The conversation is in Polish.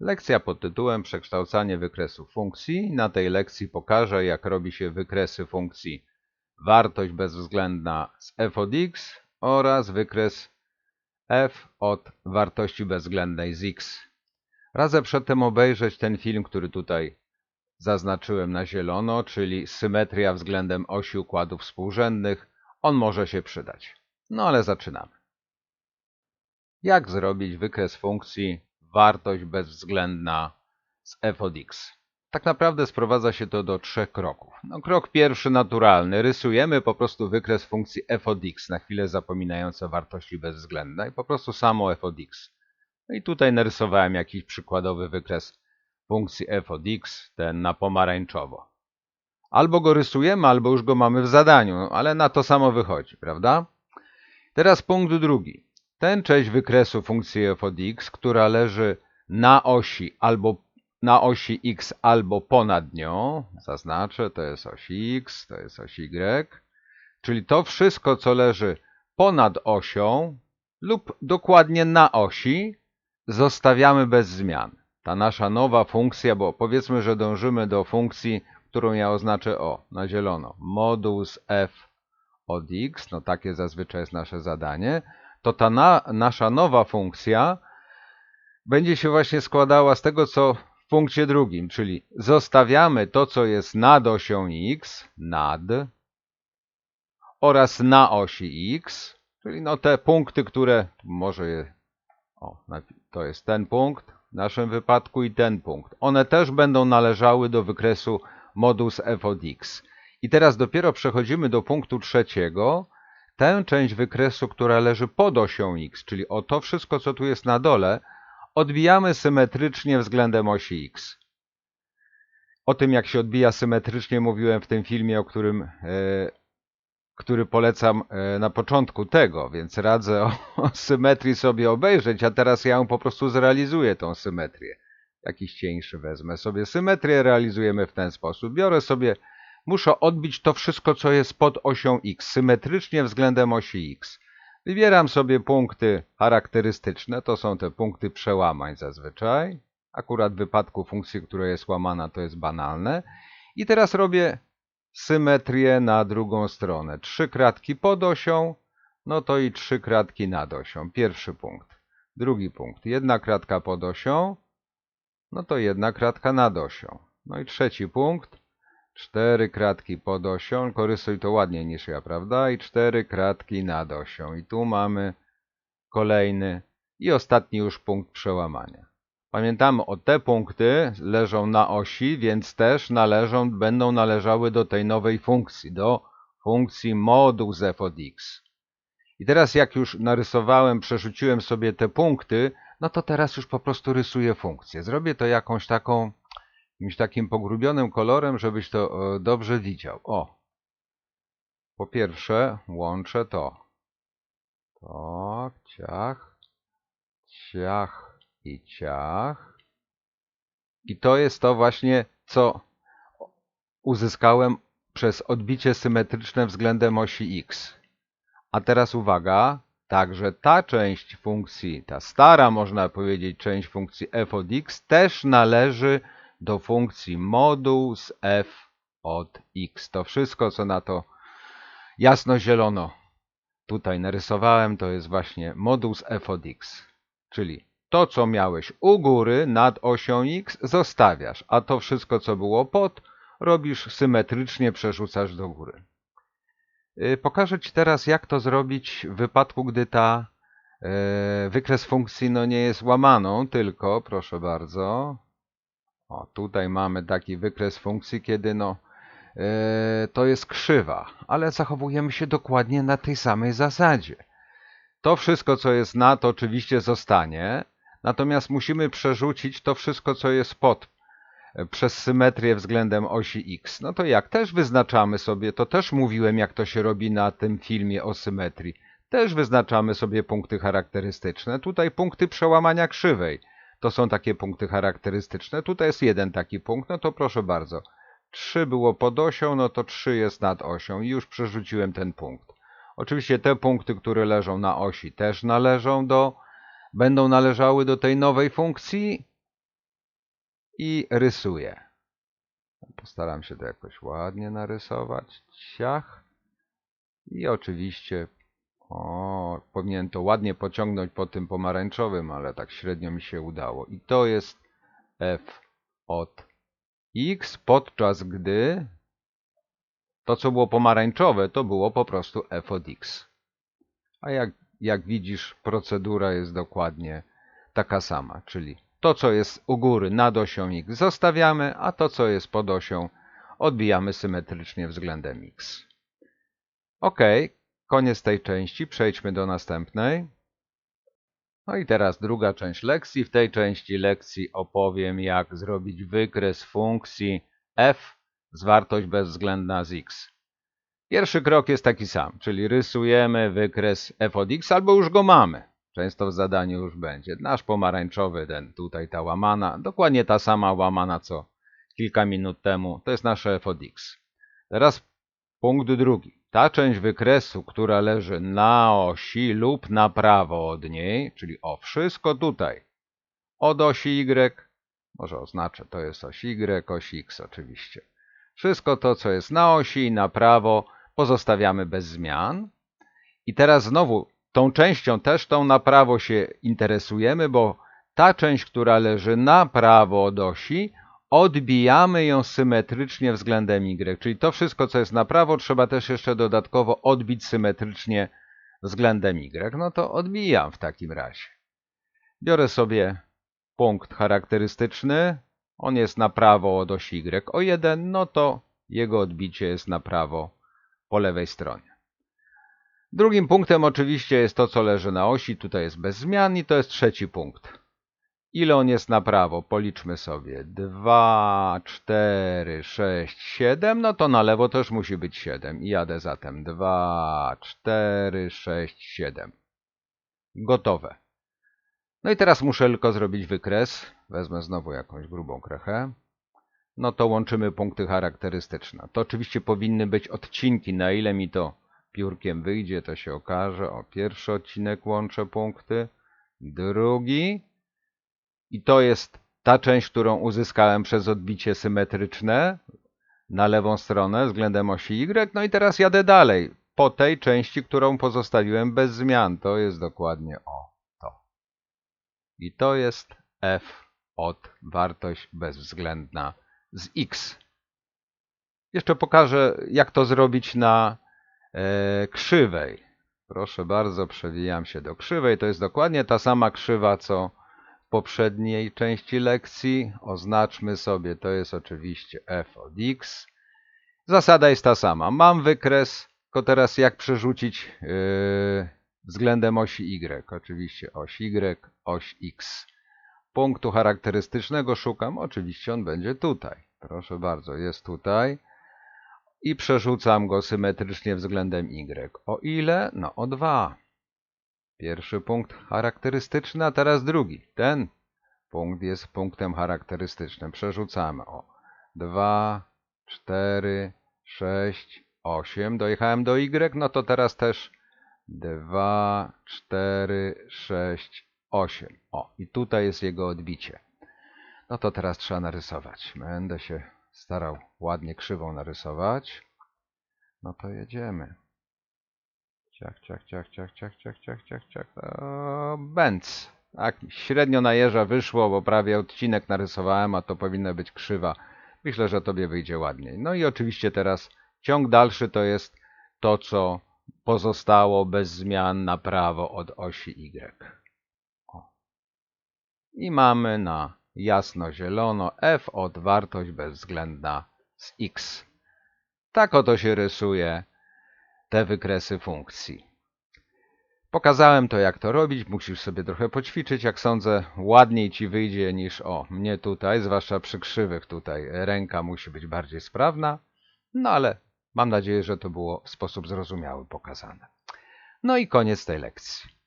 Lekcja pod tytułem Przekształcanie wykresów funkcji. Na tej lekcji pokażę, jak robi się wykresy funkcji wartość bezwzględna z f od x oraz wykres f od wartości bezwzględnej z x. Radzę przedtem obejrzeć ten film, który tutaj zaznaczyłem na zielono, czyli symetria względem osi układów współrzędnych. On może się przydać. No ale zaczynamy. Jak zrobić wykres funkcji wartość bezwzględna z f od x. Tak naprawdę sprowadza się to do trzech kroków. No, krok pierwszy naturalny. Rysujemy po prostu wykres funkcji f od x, na chwilę zapominając o wartości bezwzględnej, po prostu samo f od x. No i tutaj narysowałem jakiś przykładowy wykres funkcji f od x, ten na pomarańczowo. Albo go rysujemy, albo już go mamy w zadaniu, ale na to samo wychodzi, prawda? Teraz punkt drugi. Tę część wykresu funkcji f od x, która leży na osi albo na osi x albo ponad nią, zaznaczę, to jest oś x, to jest oś y, czyli to wszystko, co leży ponad osią lub dokładnie na osi, zostawiamy bez zmian. Ta nasza nowa funkcja, bo powiedzmy, że dążymy do funkcji, którą ja oznaczę o, na zielono, modulus f od x, no takie zazwyczaj jest nasze zadanie, to ta na, nasza nowa funkcja będzie się właśnie składała z tego, co w punkcie drugim, czyli zostawiamy to, co jest nad osią x, nad, oraz na osi x, czyli no te punkty, które, może je, o, to jest ten punkt w naszym wypadku i ten punkt. One też będą należały do wykresu modus f od x. I teraz dopiero przechodzimy do punktu trzeciego, tę część wykresu, która leży pod osią x, czyli o to wszystko, co tu jest na dole, odbijamy symetrycznie względem osi x. O tym, jak się odbija symetrycznie, mówiłem w tym filmie, o którym, e, który polecam e, na początku tego, więc radzę o, o symetrii sobie obejrzeć, a teraz ja ją po prostu zrealizuję, tą symetrię. Jakiś cieńszy wezmę sobie symetrię, realizujemy w ten sposób. Biorę sobie muszę odbić to wszystko, co jest pod osią x, symetrycznie względem osi x. Wybieram sobie punkty charakterystyczne, to są te punkty przełamań zazwyczaj. Akurat w wypadku funkcji, która jest łamana, to jest banalne. I teraz robię symetrię na drugą stronę. Trzy kratki pod osią, no to i trzy kratki nad osią. Pierwszy punkt. Drugi punkt. Jedna kratka pod osią, no to jedna kratka nad osią. No i trzeci punkt. Cztery kratki pod osią, korysuj to ładniej niż ja, prawda? I cztery kratki nad osią. I tu mamy kolejny i ostatni już punkt przełamania. Pamiętamy, o te punkty leżą na osi, więc też należą, będą należały do tej nowej funkcji, do funkcji modus f od x. I teraz jak już narysowałem, przerzuciłem sobie te punkty, no to teraz już po prostu rysuję funkcję. Zrobię to jakąś taką jakimś takim pogrubionym kolorem, żebyś to e, dobrze widział. O! Po pierwsze łączę to. Tak, ciach, ciach i ciach. I to jest to właśnie, co uzyskałem przez odbicie symetryczne względem osi x. A teraz uwaga, także ta część funkcji, ta stara można powiedzieć część funkcji f od x też należy do funkcji moduł z f od x. To wszystko, co na to jasno-zielono tutaj narysowałem, to jest właśnie moduł z f od x. Czyli to, co miałeś u góry nad osią x, zostawiasz, a to wszystko, co było pod, robisz symetrycznie, przerzucasz do góry. Y, pokażę Ci teraz, jak to zrobić w wypadku, gdy ta y, wykres funkcji no, nie jest łamaną, tylko, proszę bardzo, o, tutaj mamy taki wykres funkcji, kiedy no, yy, to jest krzywa, ale zachowujemy się dokładnie na tej samej zasadzie. To wszystko, co jest nad, oczywiście zostanie, natomiast musimy przerzucić to wszystko, co jest pod e, przez symetrię względem osi x. No to jak? Też wyznaczamy sobie, to też mówiłem, jak to się robi na tym filmie o symetrii. Też wyznaczamy sobie punkty charakterystyczne. Tutaj punkty przełamania krzywej. To są takie punkty charakterystyczne. Tutaj jest jeden taki punkt, no to proszę bardzo. 3 było pod osią, no to 3 jest nad osią i już przerzuciłem ten punkt. Oczywiście te punkty, które leżą na osi też należą do, będą należały do tej nowej funkcji i rysuję. Postaram się to jakoś ładnie narysować. Ciach. I oczywiście o, powinien to ładnie pociągnąć po tym pomarańczowym, ale tak średnio mi się udało. I to jest f od x, podczas gdy to, co było pomarańczowe, to było po prostu f od x. A jak, jak widzisz, procedura jest dokładnie taka sama, czyli to, co jest u góry nad osią x zostawiamy, a to, co jest pod osią odbijamy symetrycznie względem x. Ok, koniec tej części, przejdźmy do następnej. No i teraz druga część lekcji. W tej części lekcji opowiem, jak zrobić wykres funkcji f z wartość bezwzględna z x. Pierwszy krok jest taki sam, czyli rysujemy wykres f od x, albo już go mamy. Często w zadaniu już będzie. Nasz pomarańczowy, ten tutaj ta łamana, dokładnie ta sama łamana co kilka minut temu, to jest nasze f od x. Teraz punkt drugi. Ta część wykresu, która leży na osi lub na prawo od niej, czyli o wszystko tutaj, od osi y, może oznaczę, to jest oś y, oś x oczywiście. Wszystko to, co jest na osi i na prawo, pozostawiamy bez zmian. I teraz znowu tą częścią też tą na prawo się interesujemy, bo ta część, która leży na prawo od osi, odbijamy ją symetrycznie względem y. Czyli to wszystko, co jest na prawo, trzeba też jeszcze dodatkowo odbić symetrycznie względem y. No to odbijam w takim razie. Biorę sobie punkt charakterystyczny. On jest na prawo od osi y o 1, no to jego odbicie jest na prawo po lewej stronie. Drugim punktem oczywiście jest to, co leży na osi. Tutaj jest bez zmian i to jest trzeci punkt. Ile on jest na prawo? Policzmy sobie. 2, 4, 6, 7. No to na lewo też musi być 7. I jadę zatem 2, 4, 6, 7. Gotowe. No i teraz muszę tylko zrobić wykres. Wezmę znowu jakąś grubą krechę. No to łączymy punkty charakterystyczne. To oczywiście powinny być odcinki. Na ile mi to piórkiem wyjdzie, to się okaże. O, pierwszy odcinek łączę punkty. Drugi. I to jest ta część, którą uzyskałem przez odbicie symetryczne na lewą stronę względem osi Y. No i teraz jadę dalej po tej części, którą pozostawiłem bez zmian. To jest dokładnie o to. I to jest f od wartość bezwzględna z x. Jeszcze pokażę, jak to zrobić na e, krzywej. Proszę bardzo, przewijam się do krzywej. To jest dokładnie ta sama krzywa, co poprzedniej części lekcji. Oznaczmy sobie, to jest oczywiście f od x. Zasada jest ta sama. Mam wykres, tylko teraz jak przerzucić yy, względem osi y. Oczywiście oś y, oś x. Punktu charakterystycznego szukam, oczywiście on będzie tutaj. Proszę bardzo, jest tutaj. I przerzucam go symetrycznie względem y. O ile? No o 2. Pierwszy punkt charakterystyczny, a teraz drugi. Ten punkt jest punktem charakterystycznym. Przerzucamy. O. 2, 4, 6, 8. Dojechałem do Y, no to teraz też 2, 4, 6, 8. O, i tutaj jest jego odbicie. No to teraz trzeba narysować. Będę się starał ładnie krzywą narysować. No to jedziemy. Ciach, ciach, ciach, ciach, ciach, ciach, ciach, ciach, ciach. Benz. Tak, średnio na jeża wyszło, bo prawie odcinek narysowałem, a to powinna być krzywa. Myślę, że tobie wyjdzie ładniej. No i oczywiście teraz ciąg dalszy to jest to, co pozostało bez zmian na prawo od osi Y. O. I mamy na jasno-zielono f od wartość bezwzględna z x. Tak oto się rysuje te wykresy funkcji. Pokazałem to, jak to robić. Musisz sobie trochę poćwiczyć. Jak sądzę, ładniej ci wyjdzie niż o mnie tutaj, zwłaszcza przy krzywych tutaj. Ręka musi być bardziej sprawna. No ale mam nadzieję, że to było w sposób zrozumiały pokazane. No i koniec tej lekcji.